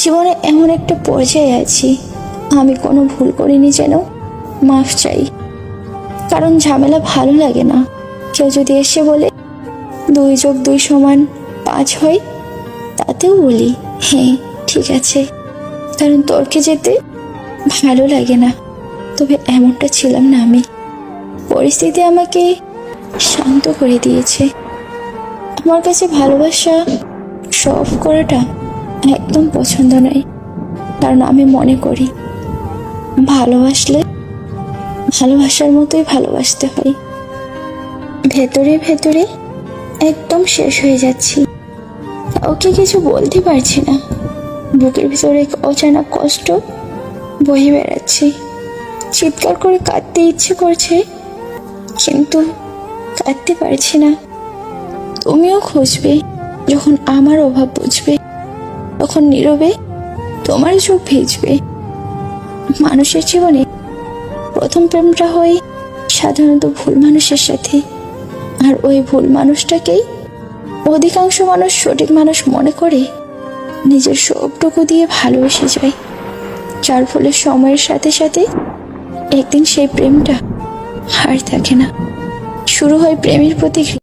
জীবনে এমন একটা পর্যায়ে আছি, আমি কোনো ভুল করিনি যেন, মাফ চাই। কারণ ঝামেলা ভালো লাগে না। কেউ যদি এসে বলে, দুই যোগ দুই সমান পাঁচ হয়, তাতেও বলি হ্যাঁ ঠিক আছে। কারণ তর্কে যেতে ভালো লাগে না। তবে এমনটা ছিলাম না আমি। পরিস্থিতি আমাকে শান্ত করে দিয়েছে। আমার কাছে ভালোবাসা সব করাটা একদম পছন্দ নয়। কারণ আমি মনে করি, ভালোবাসলে ভালোবাসার মতোই ভালোবাসতে হয়। ভেতরে ভেতরে একদম শেষ হয়ে যাচ্ছি। ওকে কিছু বলতে পারছি না। বুকের ভিতরে এক কষ্ট বয়ে বেড়াচ্ছে। চিৎকার করে কাঁদতে ইচ্ছে করছে, কিন্তু কাঁদতে পারছি না। তুমিও খুঁজবে, যখন আমার অভাব বুঝবে। তখন নীরবে? তোমার চোখ ভিজবে। মানুষের জীবনে প্রথম প্রেমটা হয় সাধারণত ভুল মানুষের সাথে। আর ওই ভুল মানুষটাকেই অধিকাংশ মানুষ সঠিক মানুষ মনে করে নিজের সবটুকু দিয়ে ভালোবেসে যায়। যার ফলে সময়ের সাথে সাথে একদিন সেই প্রেমটা হার থাকে না। শুরু হয় প্রেমের প্রতি